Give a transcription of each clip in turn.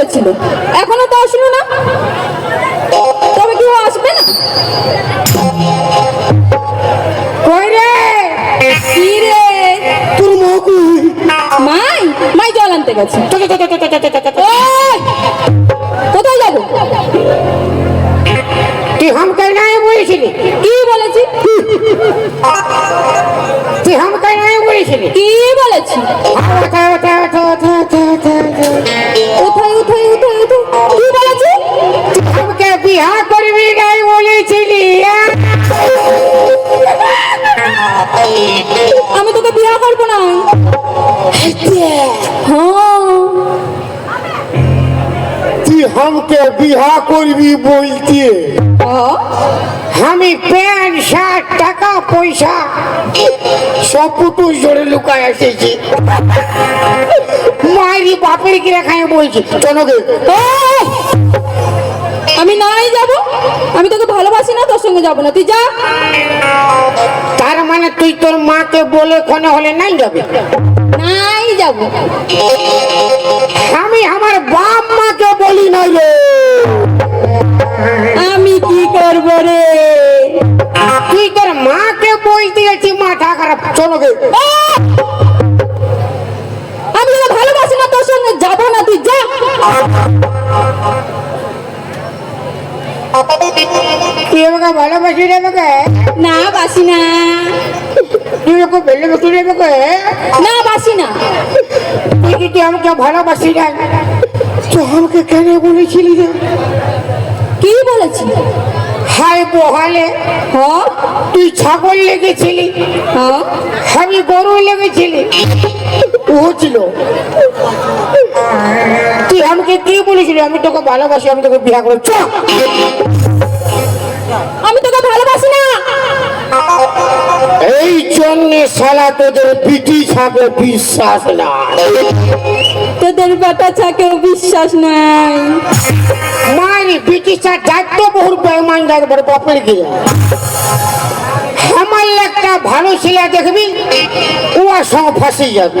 বলেছিল। এখনও তো আসলো না। তবে কেউ আসবে না। কোথায় হাম কি বলেছি? হাম কি বলেছি? আমি তোকে বিয়ে করব না। হ্যাঁ। তুই হামকে বিহা করবি বলতে। হ্যাঁ। আমি প্যান্ট শার্ট টাকা পয়সা সব পুটুস জোরে লুকায় এসেছি। মায়েরই বাপের কিরা খাই বলছি? চলো গে এই! আমি নাই যাব। আমি তোকে ভালোবাসি না তোর সঙ্গে যাব না। তুই যা। তার মানে তুই তোর মাকে বলে কোনে হলে নাই যাবে? নাই যাব। আমি আমার বাপ মাকে বলি নাই রে। আমি কি করব রে? তুই তোর মাকে বলতে গেছি মাথা খারাপ চলো গে। আমি তোকে ভালোবাসি না তোর সঙ্গে যাব না তুই যা। তুই আমাকে ভালোবাসি রে আমাকে? না বাসি না। তুই আমাকে ভালোবাসি রে আমাকে? না বাসি না। তুই আমাকে ভালোবাসি না? তো আমাকে কেন বলেছিলি রে? কি বলেছি হাই বহালে হ। তুই ছাগল লেগেছিলি। আমি গরু লেগেছিলি। ও ছিল। তুই আমাকে কি বলেছিলি? আমি তোকে ভালোবাসি আমি তোকে বিয়ে করব চ আমি তোকে ভালোবাসি না। এই জন্য শালা তোদের পিটি ছাকে বিশ্বাস না তোদের বেটা ছাকেও বিশ্বাস নাই। মারি পিটি ছা যাইতো বহু বেমান বড় বাপের গিয়ে। আমার একটা ভালো ছেলে দেখবি ওর সঙ্গে ফাঁসি যাবে।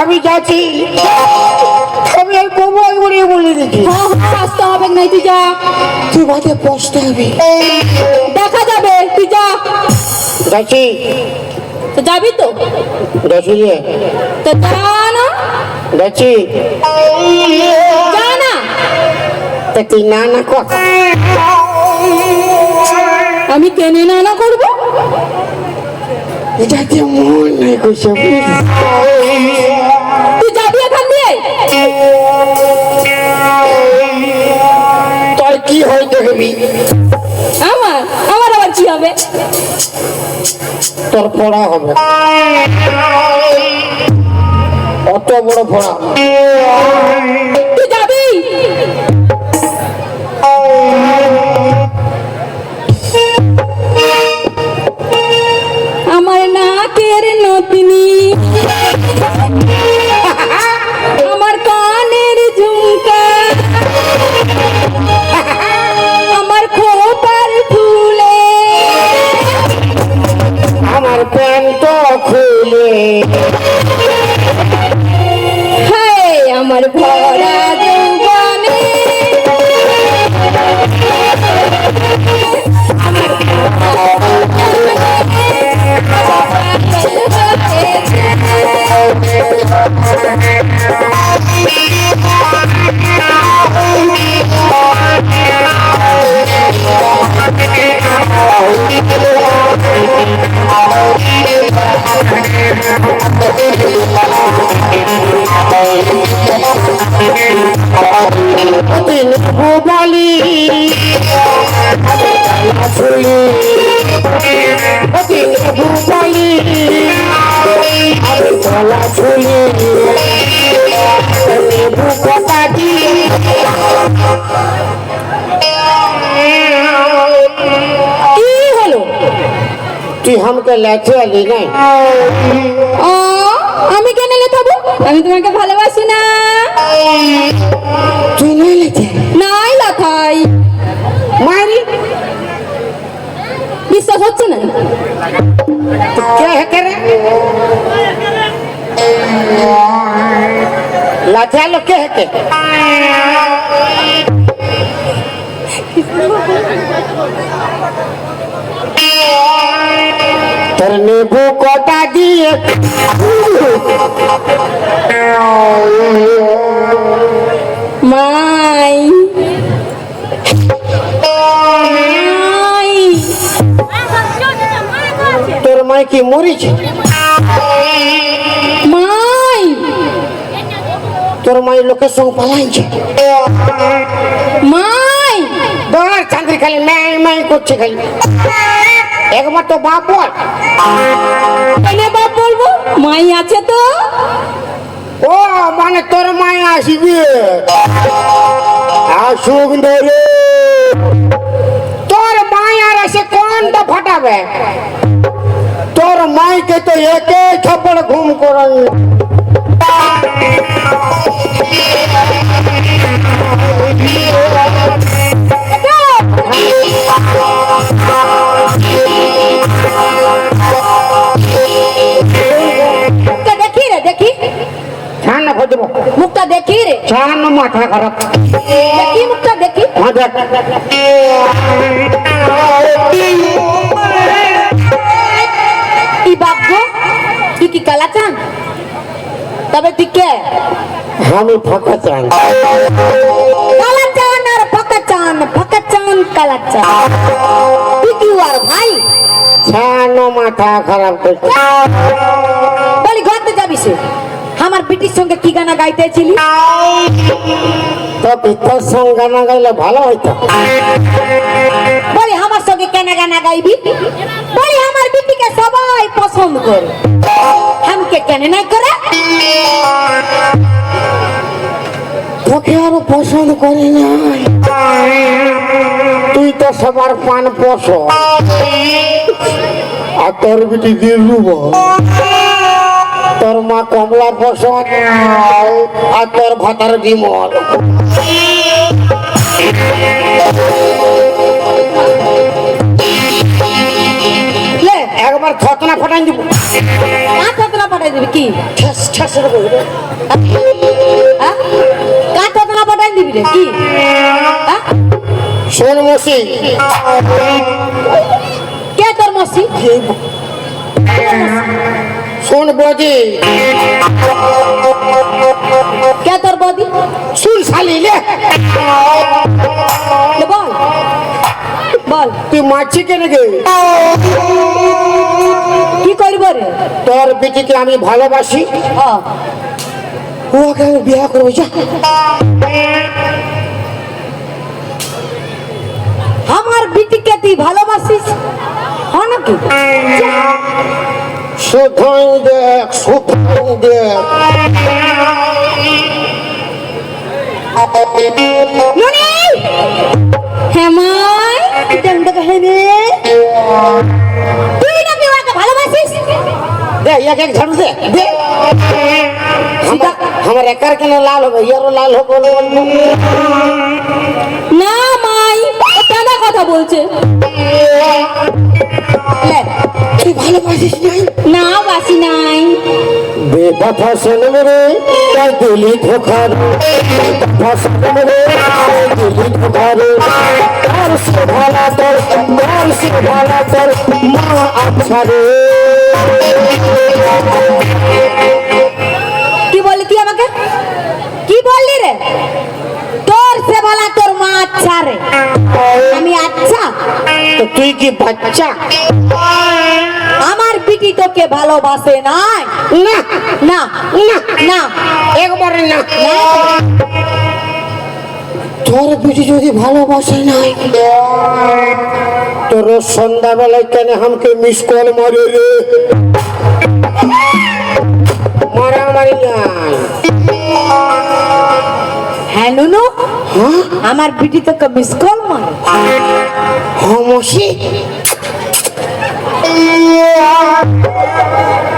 আমি যাচ্ছি। আমি আর বউ একবারে বলে দিচ্ছি। হ্যাঁ হ্যাঁ আসতে হবে না তুই যা। তুই পৌঁছতে হবে। দেখা যাবে তুই যা। যাচ্ছি। তো যাবি তো? যাচ্ছি তো যা না। যাচ্ছি। যা না। তা তুই না না কর। আমি কেনে না না করব? এটা দিয়ে মন নেই করছে কি আমার আমার আবার কি হবে? তোর পড়া হবে। অত বড় পড়া তুই আমাকে লাঠে আলি না ও আমি কেন লেখাবো? আমি তোমাকে ভালোবাসি না। তুই নাই লেখে? নাই লেখাই। মারি। বিশ্বাস হচ্ছে না? কে হেকে রে? লাঠে হেকে Thank. তোর নেবু কটা দিয়ে মাই। মাই তোর মাই কি মরিছে মাই। তোর মাই লোকের সঙ্গে পালাইছে। মাই। দোয়ার চাঁদরি খালি ম্যাই ম্যাই করছে খালি। একবার তো বাপ বল কেন বাপ বলব মাই আছে তো ও মানে তোর মাই আসবে আসুক ধরে তোর মাই আর এসে কোনটা ফাটাবে তোর মাইকে তো একে থাপড় ঘুম করাই মুখটা দেখি মুখটা দেখি? ই বাপ গো তুই কি কালা চান তবে তুই কে আমি ফাঁকা চান কালা চান আর ফাঁকা চান ফাঁকা চান কালা চান তুই কি আর ভাই মাথা খারাপ করছে বলি ঘরতে যাবি সে আমার বিটির সঙ্গে কি গানা গাইতেছিলি? তো পিতার সঙ্গে গানা গাইলে ভালো হইতো। বলি আমার সঙ্গে কেন গানা গাইবি? বলি আমার বিটিকে সবাই পছন্দ করে। আমাকে কেন নাই করে? তোকে আরও পছন্দ করি না তুই তো সবার পান পশ। আর তোর বিটি দিলরুব তোর মা কমলা পছন্দ আর তোর ভাতার বিমল। একবার ফটাই দিব। দিবি কি? ঠেস ঠেস। হ্যাঁ? দিবি রে কি? হ্যাঁ? শোন মসি। কে তোর মসি? শোন বজি কে তোর বদি? শুন শালি লে। বল। বল। তুই মারছি কেন গে? কি করব রে? তোর বিটিকে আমি ভালোবাসি। ওকে আমি বিয়ে করব যা। আমার বিটিকে তুই ভালোবাসিস? হ্যাঁ নাকি? শুধাই দেখ শুধাই দেখ ননি হ্যাঁ মাই কেন দেখে হে রে তুই নাকি ওকে ভালোবাসিস? দে এক এক ঝাড়ু দে দে। আমার একার কেন লাল হবে ইয়ারও লাল হবে না মাই কেন কথা বলছে। তুই ভালোবাসিস নাই না বাসি নাই বেদফা শোনে মেরে তাই দিলি ধোখার বেদফা শোনে মেরে তাই দিলি ধোখার তার সে ভালা তোর তার সে ভালা তোর মা আচ্ছা রে কি বললি তুই আমাকে কি বললি রে তোর সে বলা তোর মা আচ্ছা রে আমি আচ্ছা তো তুই কি বাচ্চা বিটি তোকে ভালোবাসে নাই? না। না না। না। একবারে না। তোর বিটি যদি ভালোবাসে নাই? তোর সন্ধ্যাবেলায় কেন আমাকে মিস কল মারে রে? মারামারি নাই। হ্যাঁ নুনু? হ্যাঁ? আমার বিটি তোকে মিস কল মারে। হমসি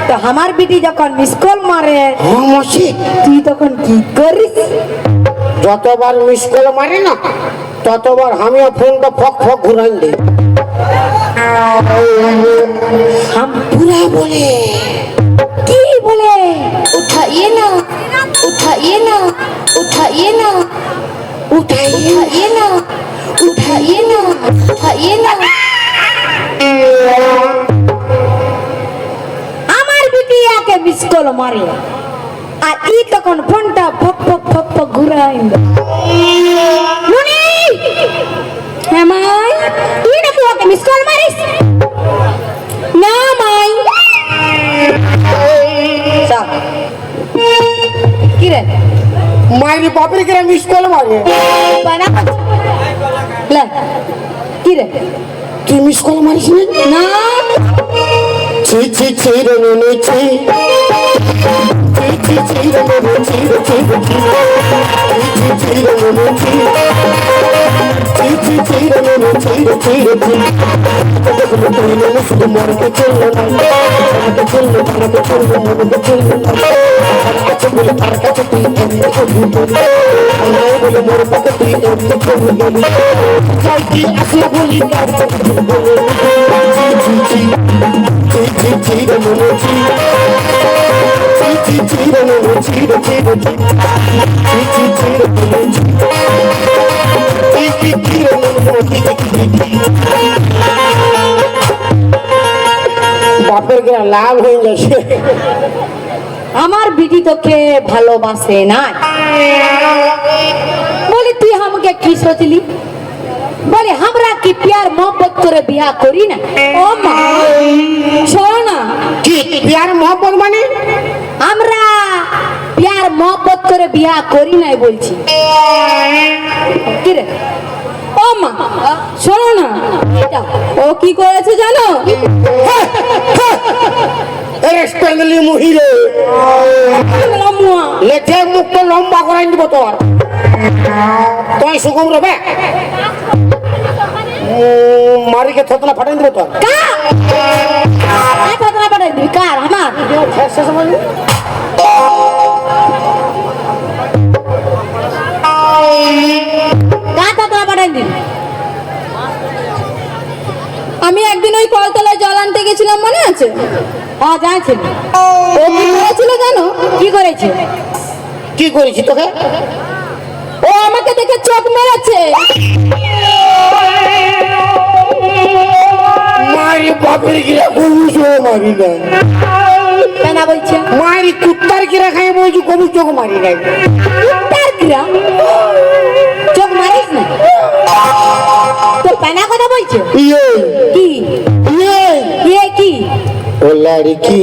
তো আমার বিটি যখন মিস কল মারে হ্যাঁ মাসি তুই তখন কি করিস যতবার মিস কল মারি না ততবার আমিও ফোনটা ফক ফক ঘুরাই দিই हम পুরা বলে की बोले उठाइए ना उठाइए ना उठाइए ना উঠাইয়ে उठाइए ना उठाइए ना उठाइए ना বিটি মিস কল মারে। আর ই তখন ফোনটা ফক ফক ফক ফক ঘুরাই নুনি হ্যাঁ মাই তুই ওকে মিস কল মারিস? না মাই। কি রে মায়ের বাপের কিরা মিস কল মারে কি রে তুই মিস কল মারিস না। না ছি ছি ছি রে নে নে ছি ছি ছি ছি রে শুধু মরতে চলল না মরতে চলল মরতে চলল মরতে চলল না কাছে বলে তার কাছে তুই এমনি করবি বলি মোর পাকে তুই এমনি করবি বলি চাই কি আসলে বলি তার কাছে বলে ছি ছি ছি ছি ছি রে মনে ছি ছি ছি ছি রে মনে ছি রে ছি রে ছি ছি ছি রে মনে ছি বাপের হয়ে আমার বিটি তোকে ভালোবাসে না বলি তুই আমাকে কি সোচলি বলে আমরা কি প্যার মোহব্বত করে বিয়া করি না? ও মা শোনো না। কি প্যার মোহব্বত মানে? আমরা প্যার মোহব্বত করে বিয়া করি নাই বলছি। কি রে? মা শোনো না। ও কি করেছে জানো? মহিলা। আম্মুয়া, মুখটা লম্বা করাই দিব তোর। তুই সুগম রবে মারিকে থতলা ফাটাই দিব তোর। কথা পাঠাই দিবি? কার? আমার? আমি একদিন ওই কলতলায় জল আনতে গেছিলাম মনে আছে? হ্যাঁ জানছি। ও কি করেছিল জানো? কি করেছে? কি করেছি তোকে? ও আমাকে দেখে চোখ মেরেছে। মারি বাপের গিরা মারি কেনা বলছে। মারি কুত্তার গিরা খাই বলছি কবুচো মারি নাই। তার কিরা পেনা কথা বলছে ইয়ে কি ইয়ে ইয়ে কি ও লড়কি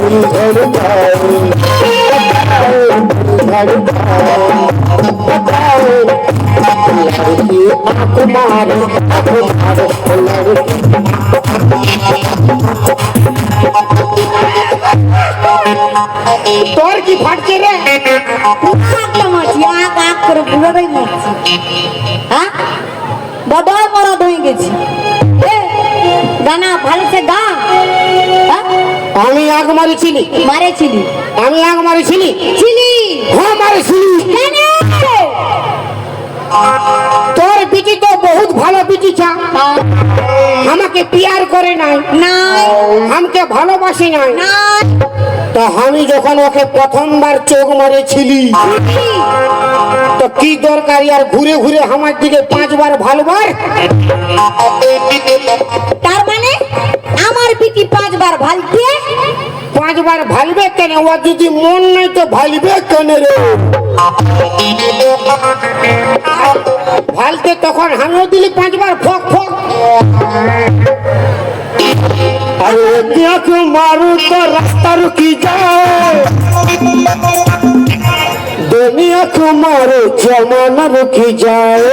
उधर जाओ उधर जाओ बताओ लड़की आंख मारो आंख मारो लड़की তোর কি ফাটছে রে? একটা মাছি আক আক করে মারছি হ্যাঁ বড় মরদ হয়ে গেছি। গানা ভালো সে গা। হ্যাঁ? আমি আগ মারিছিলি। মারেছিলি। আমি আগ মারিছিলি। ছিলি। হ্যাঁ মারিছিলি। তোর বিটি তো বহুত ভালো বিটি ছা হ্যাঁ, আমাকে পিয়ার করে নাই। নাই। আমাকে ভালোবাসে নাই। নাই। তো আমি যখন ওকে প্রথমবার চোখ মারেছিলি তো কি দরকার আর ঘুরে ঘুরে আমার দিকে পাঁচবার ভালোবার? তার মানে আমার পিটি পাঁচবার ভালতে? পাঁচবার ভালবে কেন? ও যদি মন নাই তো ভালবে কেন রে? ভালতে তখন আমিও দিলি পাঁচবার ফক ফক। अयोध्या को मारू तो रास्ता रुकी जाओ। दुनिया को मारो, जमाना रुकी जाओ।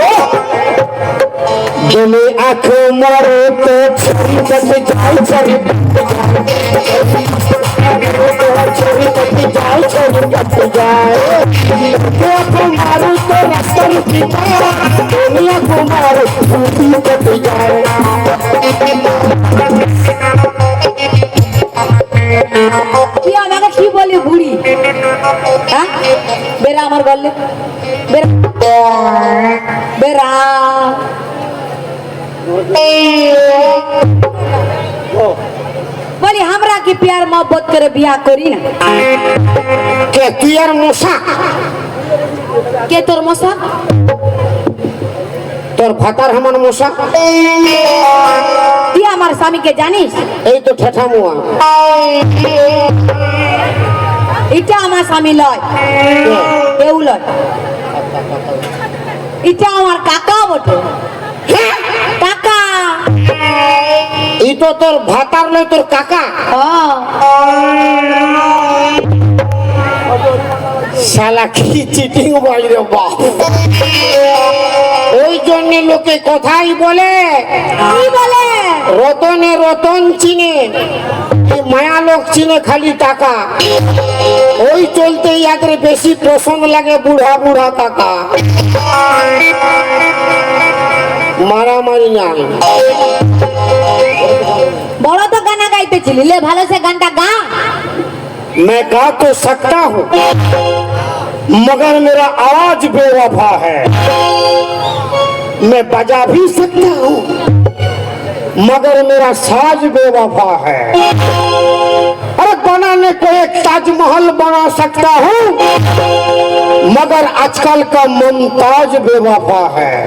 दुनिया को मारो तो दुनिया को मारो तो रास्ता रुकी जाओ। दुनिया को मारो छूटी कट जाए তুই আমাকে কি বলি বুড়ি? হ্যাঁ? বেরা আমার গল্লে বেরা বেরা বলি আমরা কি প্যার মহব্বত করে বিয়া করি না? কে তোর মশা? তোর ভাতার হামান মশা। তুই আমার স্বামীকে জানিস? এই তো ঠেঠামুয়া এটা আমার স্বামী লয়। কেউ লয়। এটা আমার কাকা বটে। কাকা। এই তো তোর ভাতার নয় তোর কাকা। হ্যাঁ শালা কি চিটিং বাইরে বাপ ওই জন্য লোকে কথাই বলে। বলে? রতনে রতন চিনে এই মায়া লোক চিনে খালি টাকা। ওই চলতে ইয়াদের বেশি পছন্দ লাগে বুড়া বুড়া কাকা। মারামারি নাই। বড় তো গানা গাইতেছিলি ভালো সে গানটা গা। मैं गा तो सकता हूँ, मगर मेरा आवाज़ बेवफा है। मैं बजा भी सकता हूँ, मगर मेरा साज बेवफा है। अरे बनाने को एक ताजमहल बना सकता हूँ, मगर आजकल का मुमताज़ बेवफा है।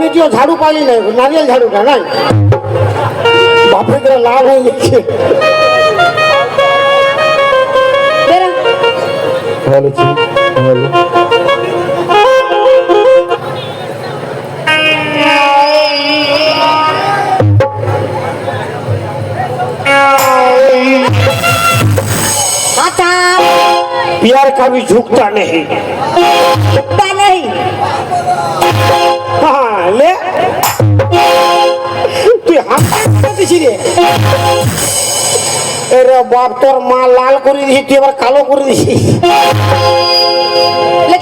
দিছি এই ঠিনটুই দিছি আর কমিটিও ঝাড়ু পাইলি না নারিয়েল ঝাড়ুটা নাই বাপরে করে লাভ হয়ে গেছে বেরা আচ্ছা प्यार कभी झुकता नहीं দিছি রে। এরে বাপ তোর মা লাল করে দিছি তুই এবার কালো করে দিছি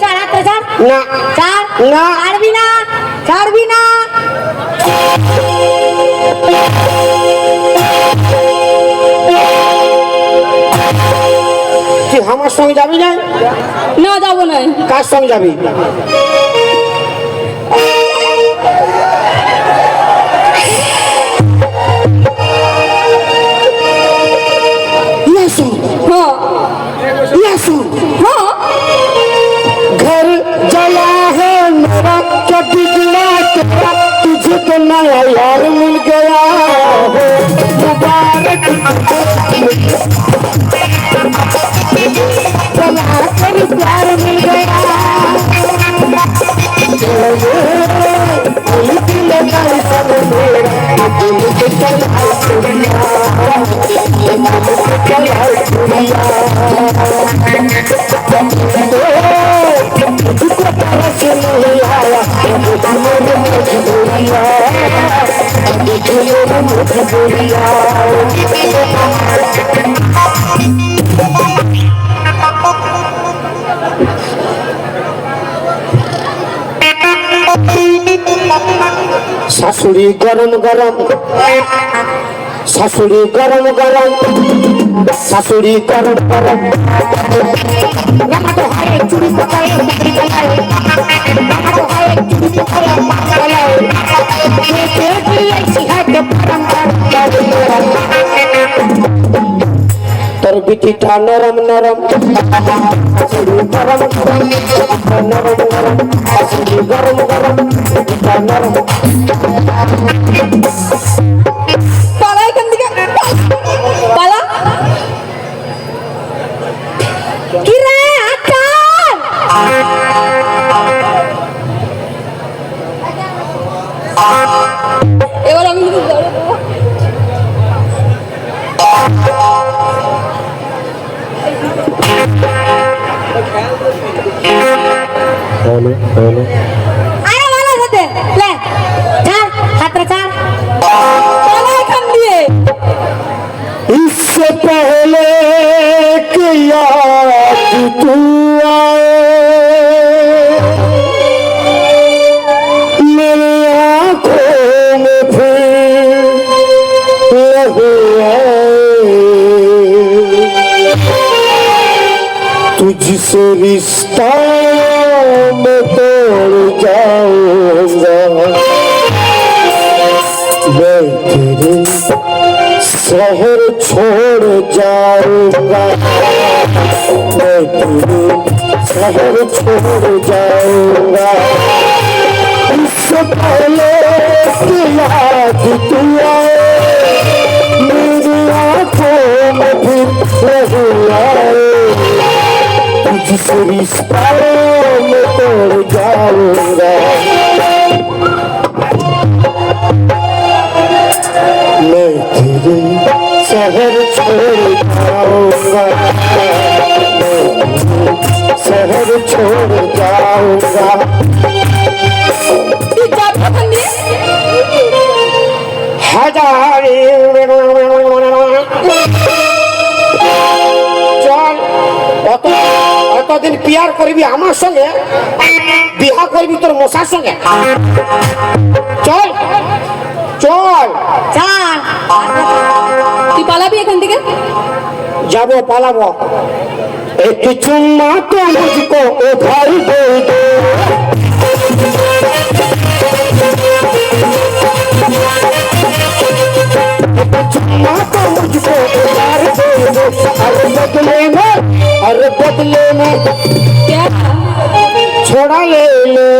ছাড় না। ছাড় না। ছাড়বি না। ছাড়বি না। তুই আমার সঙ্গে যাবি না? না যাব না। কার সঙ্গে যাবি? শাশুড়ি গরম গরম। শাশুড়ি গরম গরম। শাশুড়ি গরম গরম। তোর বিটিটা নরম নরম। গরম গরম নরম নরম গরম গরম। নরম। पहले वाला ले चलो दिए इससे पहले कि याद तू आए आँखों में फिर आए। तुझसे रिश्ता मैं तेरे शहर छोड़ जाऊंगा इससे पहले कि याद तू आए मेरी आंखों में फिर रही आए तुझसे रिश्ता পিয়ার করবি আমার সঙ্গে বিহা করবি তোর মশার সঙ্গে চল চল ছাড় তুই পালাবি এখান থেকে যাবো পালাবো एक चुम्मा तो मुझको उधार दे दो एक चुम्मा तो मुझको उधार दे दो अरे बदले में अरे बदले में क्या छोड़ा ले ले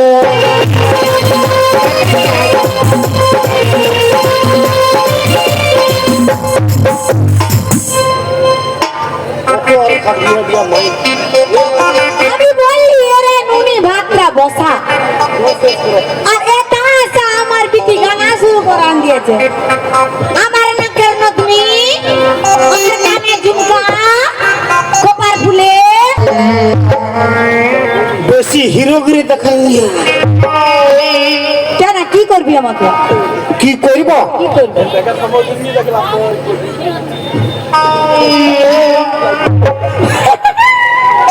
আমি বললি এরে নুনি ভাতটা বসা আর এটা আসা আমার বিটি গানা শুরু করান দিয়েছে বেশি হিরোগিরি দেখাই কেন কি করবি আমাকে? কি করব? কি করবি?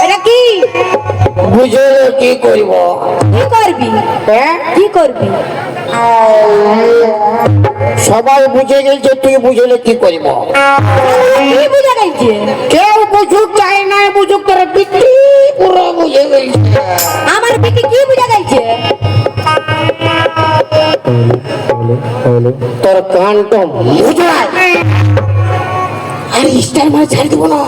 এটা কি? বুঝে কি করব? কি করবি? হ্যাঁ কি করবি? সবাই বুঝে গেছে তুই বুঝলে কি করব? কি বুঝা গেছে? কেউ বুঝুক চাই না বুঝুক তোর বিটি পুরো বুঝে গেছে। আমার বিটি কি বুঝা গেছে? তোর কানটা মুজড়ায় আরে স্টাইল মার ছাড়ি দেবো না।